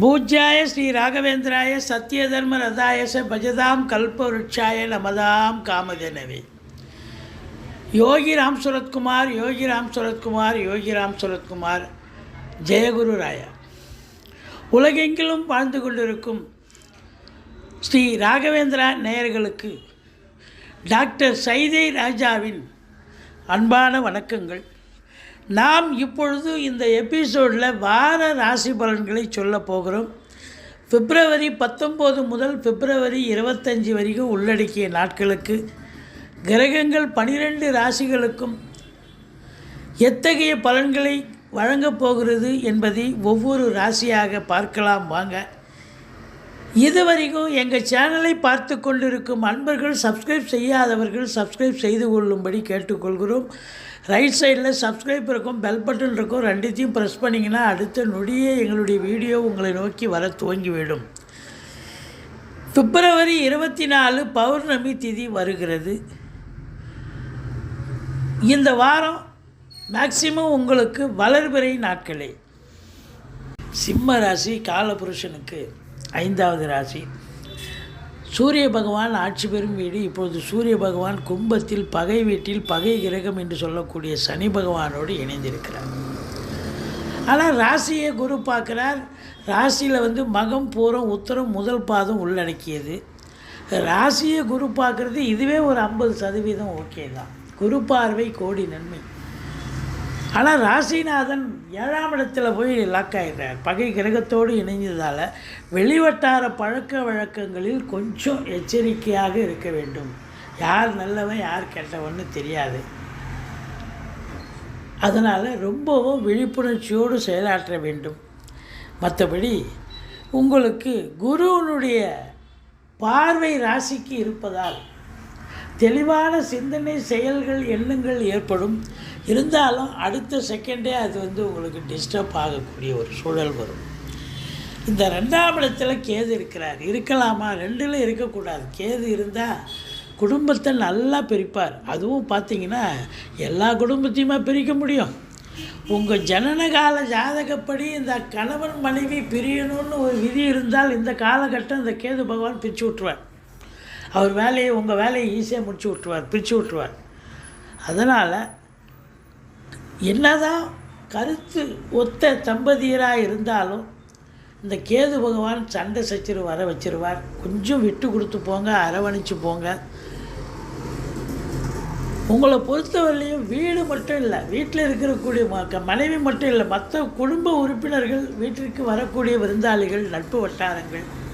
பூஜ்யாய ஸ்ரீ ராகவேந்திராய சத்யதர்ம ரதாயச பஜதாம் கல்பவருட்சாய நமதாம் காமதேனவே யோகி ராம் சுரத்குமார் யோகி ராம் சுரத்குமார் யோகி ராம் சுரத்குமார். ஜெயகுரு ராயா. உலகெங்கிலும் வாழ்ந்து கொண்டிருக்கும் ஸ்ரீ ராகவேந்திரா நேயர்களுக்கு டாக்டர் சைதை ராஜாவின் அன்பான வணக்கங்கள். நாம் இப்பொழுது இந்த எபிசோடில் வார ராசி பலன்களை சொல்ல போகிறோம். பிப்ரவரி பத்தொம்போது முதல் பிப்ரவரி இருபத்தஞ்சி வரைக்கும் உள்ளடக்கிய நாட்களுக்கு கிரகங்கள் பனிரெண்டு ராசிகளுக்கும் எத்தகைய பலன்களை வழங்கப் போகிறது என்பதை ஒவ்வொரு ராசியாக பார்க்கலாம் வாங்க. இதுவரைக்கும் எங்கள் சேனலை பார்த்து கொண்டிருக்கும் அன்பர்கள் சப்ஸ்கிரைப் செய்யாதவர்கள் சப்ஸ்கிரைப் செய்து கொள்ளும்படி கேட்டுக்கொள்கிறோம். ரைட் சைடில் சப்ஸ்கிரைப் இருக்கும் பெல் பட்டன் இருக்கும் ரெண்டுத்தையும் ப்ரெஸ் பண்ணிங்கன்னா அடுத்த நொடியே எங்களுடைய வீடியோ உங்களை நோக்கி வர துவங்கிவிடும். பிப்ரவரி இருபத்தி நாலு பௌர்ணமி திதி வருகிறது. இந்த வாரம் மேக்சிமம் உங்களுக்கு வளர்பிறை நாட்களே. சிம்ம ராசி காலபுருஷனுக்கு ஐந்தாவது ராசி. சூரிய பகவான் ஆட்சி பெறும் வீடு. இப்பொழுது சூரிய பகவான் கும்பத்தில் பகை வீட்டில் பகை கிரகம் என்று சொல்லக்கூடிய சனி பகவானோடு இணைந்திருக்கிறார். ஆனால் ராசியை குரு பார்க்குறார். ராசியில் வந்து மகம் பூரம் உத்தரம் முதல் பாதம் உள்ளடக்கியது. ராசியை குரு பார்க்குறது இதுவே ஒரு ஐம்பது சதவீதம் ஓகே தான். குரு பார்வை கோடி நன்மை. ஆனால் ராசிநாதன் ஏழாம் இடத்துல போய் லாக் ஆகிடுறார் பகை கிரகத்தோடு இணைஞ்சதால் வெளிவட்டார பழக்க வழக்கங்களில் கொஞ்சம் எச்சரிக்கையாக இருக்க வேண்டும். யார் நல்லவன் யார் கெட்டவன்னு தெரியாது. அதனால் ரொம்பவும் விழிப்புணர்ச்சியோடு செயலாற்ற வேண்டும். மற்றபடி உங்களுக்கு குருவனுடைய பார்வை ராசிக்கு இருப்பதால் தெளிவான சிந்தனை செயல்கள் எண்ணங்கள் ஏற்படும். இருந்தாலும் அடுத்த செகண்டே அது வந்து உங்களுக்கு டிஸ்டர்ப் ஆகக்கூடிய ஒரு சூழல் வரும். இந்த ரெண்டாம் இடத்துல கேது இருக்கிறார். இருக்கலாமா? ரெண்டில் இருக்கக்கூடாது. கேது இருந்தால் குடும்பத்தை நல்லா பிரிப்பார். அதுவும் பார்த்தீங்கன்னா எல்லா குடும்பத்தையுமே பிரிக்க முடியும்? உங்கள் ஜனனகால ஜாதகப்படி இந்த கணவன் மனைவி பிரியணும்னு ஒரு விதி இருந்தால் இந்த காலகட்டம் இந்த கேது பகவான் பிரித்து விட்ருவார் அவர் வேலையை உங்கள் வேலையை ஈஸியாக முடிச்சு விட்ருவார் பிரித்து விட்ருவார் அதனால் என்னதான் கருத்து ஒத்த தம்பதியராக இருந்தாலும் இந்த கேது பகவான் சண்டை சச்சிரு வர வச்சிருவார். கொஞ்சம் விட்டு கொடுத்து போங்க அரவணைச்சு போங்க. உங்களை பொறுத்தவரையிலையும் வீடு மட்டும் இல்லை வீட்டில் இருக்கக்கூடிய ம- மனைவி மட்டும் இல்லை மற்ற குடும்ப உறுப்பினர்கள் வீட்டிற்கு வரக்கூடிய விருந்தாளிகள் நட்பு வட்டாரங்கள்.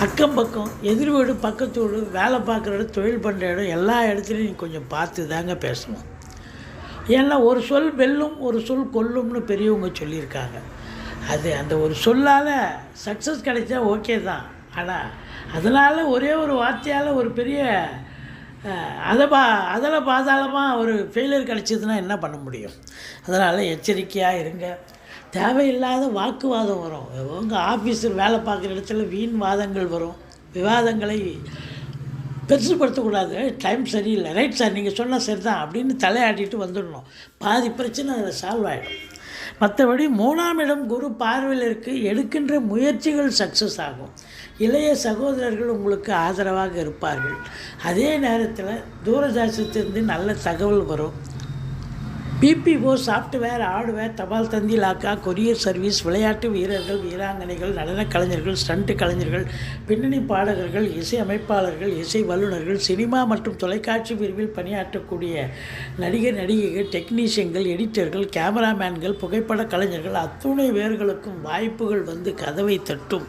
அக்கம் பக்கம் எதிர் வீடு பக்கத்து வீடு வேலை பார்க்குற இடம் தொழில் பண்ணுற இடம் எல்லா இடத்துலையும் நீங்கள் கொஞ்சம் பார்த்து தாங்க பேசணும். ஏன்னா ஒரு சொல் வெல்லும் ஒரு சொல் கொல்லும்னு பெரியவங்க சொல்லியிருக்காங்க. அது அந்த ஒரு சொல்லால் சக்ஸஸ் கிடைச்சா ஓகே தான். ஆனால் அதனால் ஒரே ஒரு வார்த்தையால் ஒரு பெரிய அதை பா அதில் பாதாளமாக ஒரு ஃபெயிலியர் கிடச்சிதுன்னா என்ன பண்ண முடியும்? அதனால் எச்சரிக்கையாக இருங்க. தேவையில்லாத வாக்குவாதம் வரும். உங்கள் ஆஃபீஸில் வேலை பார்க்குற இடத்துல வீண் வாதங்கள் வரும். விவாதங்களை பெருசுப்படுத்தக்கூடாது டைம் சரியில்லை. ரைட் சார் நீங்கள் சொன்னால் சரி தான் அப்படின்னு தலையாட்டிட்டு வந்துடணும். பாதி பிரச்சனை அதில் சால்வ் ஆகிடும் மற்றபடி மூணாம் இடம் குரு பார்வையில் இருக்கு. எடுக்கின்ற முயற்சிகள் சக்ஸஸ் ஆகும். இளைய சகோதரர்கள் உங்களுக்கு ஆதரவாக இருப்பார்கள். அதே நேரத்தில் தூரதாசத்திலிருந்து நல்ல தகவல் வரும். பிபிஓ சாஃப்ட்வேர் ஹார்ட்வேர் தபால் தந்தி லாக்கா கொரியர் சர்வீஸ் விளையாட்டு வீரர்கள் வீராங்கனைகள் நடனக் கலைஞர்கள் ஸ்டண்ட் கலைஞர்கள் பின்னணி பாடகர்கள் இசை அமைப்பாளர்கள் இசை வல்லுநர்கள் சினிமா மற்றும் தொலைக்காட்சி பிரிவில் பணியாற்றக்கூடிய நடிகர் நடிகைகள் டெக்னீஷியன்கள் எடிட்டர்கள் கேமராமேன்கள் புகைப்பட கலைஞர்கள் அத்துணை பேர்களுக்கும் வாய்ப்புகள் வந்து கதவை தட்டும்.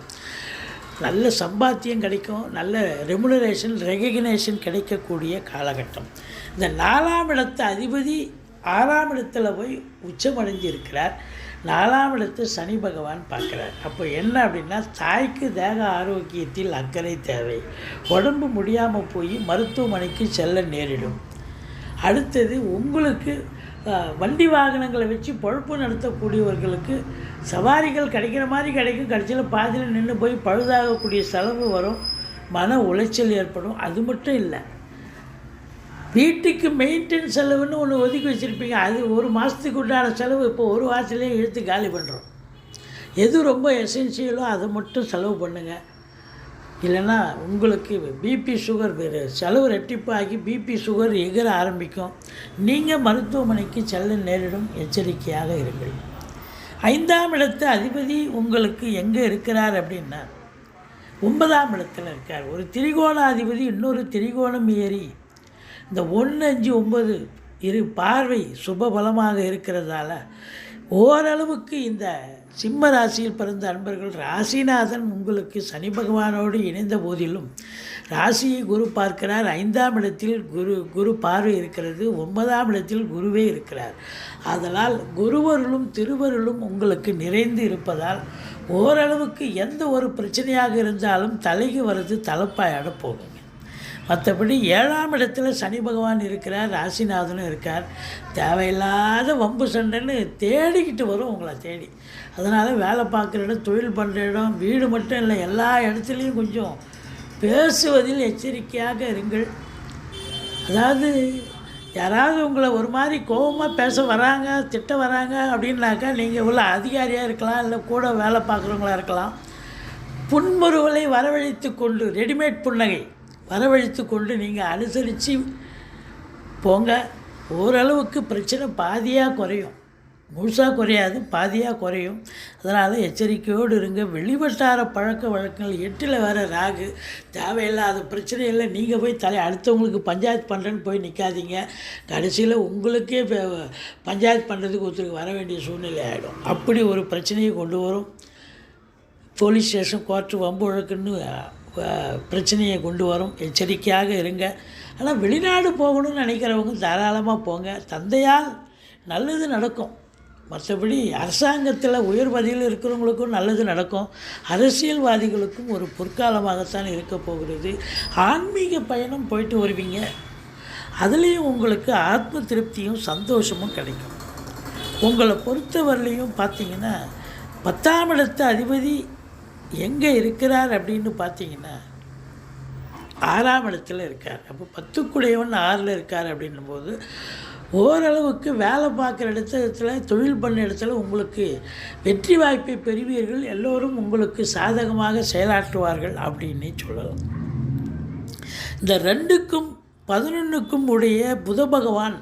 நல்ல சம்பாத்தியம் கிடைக்கும் நல்ல ரெமுனரேஷன் ரெகக்னேஷன் கிடைக்கக்கூடிய காலகட்டம். இந்த நாலாம் இடத்து அதிபதி ஆறாம் இடத்துல போய் உச்சமடைஞ்சு இருக்கிறார் நாலாம் இடத்து சனி பகவான் பார்க்குறார். அப்போ என்ன அப்படின்னா தாய்க்கு தேக ஆரோக்கியத்தில் அக்கறை தேவை. உடம்பு முடியாமல் போய் மருத்துவமனைக்கு செல்ல நேரிடும். அடுத்தது உங்களுக்கு வண்டி வாகனங்களை வச்சு பொழப்பு நடத்தக்கூடியவர்களுக்கு சவாரிகள் கிடைக்கிற மாதிரி கிடைக்கும். கடைசியில் பாதியில் நின்று போய் பழுதாகக்கூடிய செலவு வரும். மன உளைச்சல் ஏற்படும். அது மட்டும் இல்லை. வீட்டுக்கு மெயின்டெனன்ஸ் செலவுன்னு ஒன்று ஒதுக்கி வச்சுருப்பீங்க. அது ஒரு மாதத்துக்கு உண்டான செலவு. இப்போ ஒரு வாரத்துலேயே இழுத்து காலி பண்ணுறோம் எது ரொம்ப எசென்சியலோ அதை மட்டும் செலவு பண்ணுங்கள் இல்லைன்னா உங்களுக்கு பிபி சுகர் செலவு ரெட்டிப்பாகி பிபி சுகர் எகிற ஆரம்பிக்கும். நீங்கள் மருத்துவமனைக்கு செல்ல நேரிடும். எச்சரிக்கையாக இருங்கள். ஐந்தாம் இடத்து அதிபதி உங்களுக்கு எங்கே இருக்கிறார் அப்படின்னா ஒன்பதாம் இடத்தில் இருக்கார். ஒரு திரிகோணாதிபதி இன்னொரு திரிகோணம் ஏறி இந்த ஒன்று அஞ்சு ஒம்பது இரு பார்வை சுபபலமாக இருக்கிறதால ஓரளவுக்கு இந்த சிம்ம ராசியில் பிறந்த அன்பர்கள் ராசிநாதன் உங்களுக்கு சனி பகவானோடு இணைந்த போதிலும் ராசியை குரு பார்க்கிறார். ஐந்தாம் இடத்தில் குரு குரு பார்வை இருக்கிறது. ஒன்பதாம் இடத்தில் குருவே இருக்கிறார். அதனால் குருவருளும் திருவருளும் உங்களுக்கு நிறைந்து இருப்பதால் ஓரளவுக்கு எந்த ஒரு பிரச்சனையாக இருந்தாலும் தலைக்கு வர்றது தலைப்பாயாட போகுங்க மற்றபடி ஏழாம் இடத்துல சனி பகவான் இருக்கிறார் ராசிநாதனும் இருக்கார். தேவையில்லாத வம்பு சண்டைன்னு தேடிக்கிட்டு வரும் உங்களை தேடி. அதனால் வேலை பார்க்குற இடம் தொழில் பண்ணுற இடம் வீடு மட்டும் இல்லை எல்லா இடத்துலையும் கொஞ்சம் பேசுவதில் எச்சரிக்கையாக இருங்கள். அதாவது யாராவது உங்களை ஒரு மாதிரி கோபமாக பேச வராங்க திட்ட வராங்க அப்படின்னாக்கா நீங்கள் உள்ள அதிகாரியாக இருக்கலாம் இல்லை கூட வேலை பார்க்குறவங்களா இருக்கலாம். புன்முறுவலை வரவழைத்து கொண்டு ரெடிமேட் புன்னகை. வரவழைத்து கொண்டு நீங்கள் அனுசரித்து போங்க. ஓரளவுக்கு பிரச்சனை பாதியாக குறையும். முழுசாக குறையாது பாதியாக குறையும். அதனால் எச்சரிக்கையோடு இருங்க. வெளிவட்டார பழக்க வழக்கங்கள் எட்டில் வேறு ராகு தேவையில்லாத பிரச்சனையில் நீங்கள் போய் தலை அடுத்தவங்களுக்கு பஞ்சாயத்து பண்ணுறேன்னு போய் நிற்காதீங்க கடைசியில் உங்களுக்கே பஞ்சாயத்து பண்ணுறதுக்கு ஒருத்தருக்கு வர வேண்டிய சூழ்நிலை ஆகிடும் அப்படி ஒரு பிரச்சனையை கொண்டு வரும். போலீஸ் ஸ்டேஷன் கோர்ட்டு வம்பு வழக்குன்னு பிரச்சனையை கொண்டு வரும். எச்சரிக்கையாக இருங்க. ஆனால் வெளிநாடு போகணும்னு நினைக்கிறவங்க தாராளமாக போங்க. தந்தையால் நல்லது நடக்கும். மற்றபடி அரசாங்கத்தில் உயர் பதவியில் இருக்கிறவங்களுக்கும் நல்லது நடக்கும். அரசியல்வாதிகளுக்கும் ஒரு பொற்காலமாகத்தான் இருக்க போகிறது. ஆன்மீக பயணம் போயிட்டு வருவீங்க. அதுலேயும் உங்களுக்கு ஆத்ம திருப்தியும் சந்தோஷமும் கிடைக்கும். உங்களை பொறுத்தவரையிலையும் பார்த்தீங்கன்னா பத்தாம் இடத்து அதிபதி எங்கே இருக்கிறார் அப்படின்னு பார்த்தீங்கன்னா ஆறாம் இடத்துல இருக்கார். அப்போ பத்துக்குடையவன் ஆறில் இருக்கார் அப்படின்னும் போது ஓரளவுக்கு வேலை பார்க்குற இடத்துல தொழில் பண்ண இடத்துல உங்களுக்கு வெற்றி வாய்ப்பை பெறுவீர்கள். எல்லோரும் உங்களுக்கு சாதகமாக செயலாற்றுவார்கள் அப்படின்னே சொல்லலாம். இந்த ரெண்டுக்கும் பதினொன்றுக்கும் உடைய புத பகவான்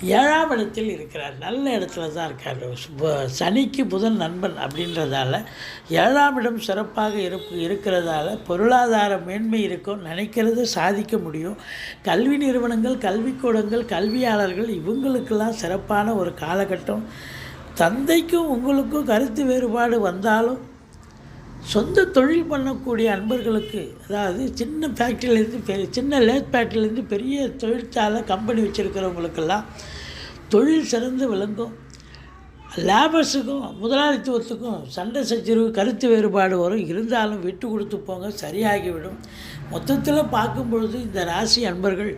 ஏழாம் இடத்தில் இருக்கிறார். நல்ல இடத்துல தான் இருக்கார். சனிக்கு புதன் நண்பன் அப்படின்றதால ஏழாம் இடம் சிறப்பாக இருப்பு இருக்கிறதால பொருளாதார மேன்மை இருக்கும். நினைக்கிறத சாதிக்க முடியும். கல்வி நிறுவனங்கள் கல்விக்கூடங்கள் கல்வியாளர்கள் இவங்களுக்கெல்லாம் சிறப்பான ஒரு காலகட்டம். தந்தைக்கும் உங்களுக்கும் கருத்து வேறுபாடு வந்தாலும் சொந்த தொழில் பண்ணக்கூடிய அன்பர்களுக்கு அதாவது சின்ன ஃபேக்ட்ரியிலேருந்து பெரிய சின்ன லேத் ஃபேக்ட்ரியிலேருந்து பெரிய தொழிற்சாலை கம்பெனி வச்சுருக்கிறவங்களுக்கெல்லாம் தொழில் சிறந்து விளங்கும். லேபர்ஸுக்கும் முதலாளித்துவத்துக்கும் சண்டை சச்சரவு கருத்து வேறுபாடு வரும். இருந்தாலும் விட்டு கொடுத்து போங்க சரியாகிவிடும். மொத்தத்தில் பார்க்கும் பொழுது இந்த ராசி அன்பர்கள்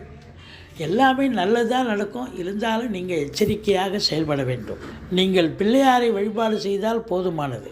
எல்லாமே நல்லதாக நடக்கும். இருந்தாலும் நீங்கள் எச்சரிக்கையாக செயல்பட வேண்டும். நீங்கள் பிள்ளையாரை வழிபாடு செய்தால் போதுமானது.